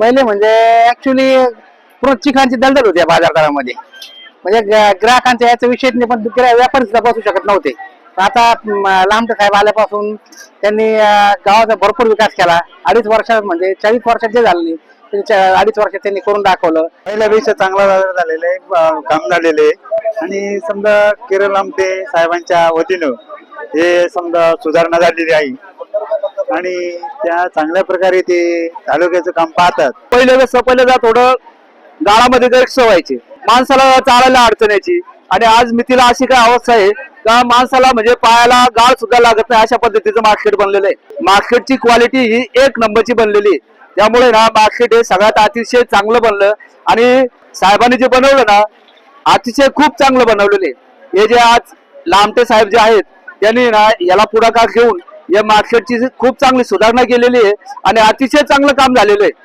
पहिले म्हणजे ऍक्च्युली पूर्ण चिकनची दलदल होती या बाजारदरामध्ये. म्हणजे ग्राहकांच्या याचा विषय नाही पण व्यापारी सुद्धा बसू शकत नव्हते. आता लांबट साहेब आल्यापासून त्यांनी गावाचा भरपूर विकास केला. अडीच वर्षात म्हणजे चाळीस वर्षात जे झाले अडीच वर्षात त्यांनी करून दाखवलं. पहिल्यापेक्षा चांगला झालेला आहे काम झालेले आणि समजा किरण आमटे साहेबांच्या वतीनं हे समजा सुधारणा झालेली आहे. आणि त्या चांगल्या प्रकारे ते तालुक्याचं काम पाहतात. पहिले कसं पहिले जा थोडं गाळामध्ये गैरसोय व्हायची माणसाला चालायला अडचण यायची. आणि आज मितीला अशी काय अवस्था आहे का माणसाला म्हणजे पायाला गाळ सुद्धा लागत नाही अशा पद्धतीचं मार्केट बनलेलं आहे. मार्केटची क्वालिटी ही एक नंबरची बनलेली आहे. त्यामुळे ना मार्केट हे सगळ्यात अतिशय चांगलं बनलं. आणि साहेबांनी जे बनवलं ना अतिशय खूप चांगलं बनवलेलं आहे. हे जे आज लामटे साहेब जे आहेत त्यांनी ना याला पुढाकार घेऊन या मार्केटची खूप चांगली सुधारणा केलेली आहे आणि अतिशय चांगलं काम झालेलं आहे.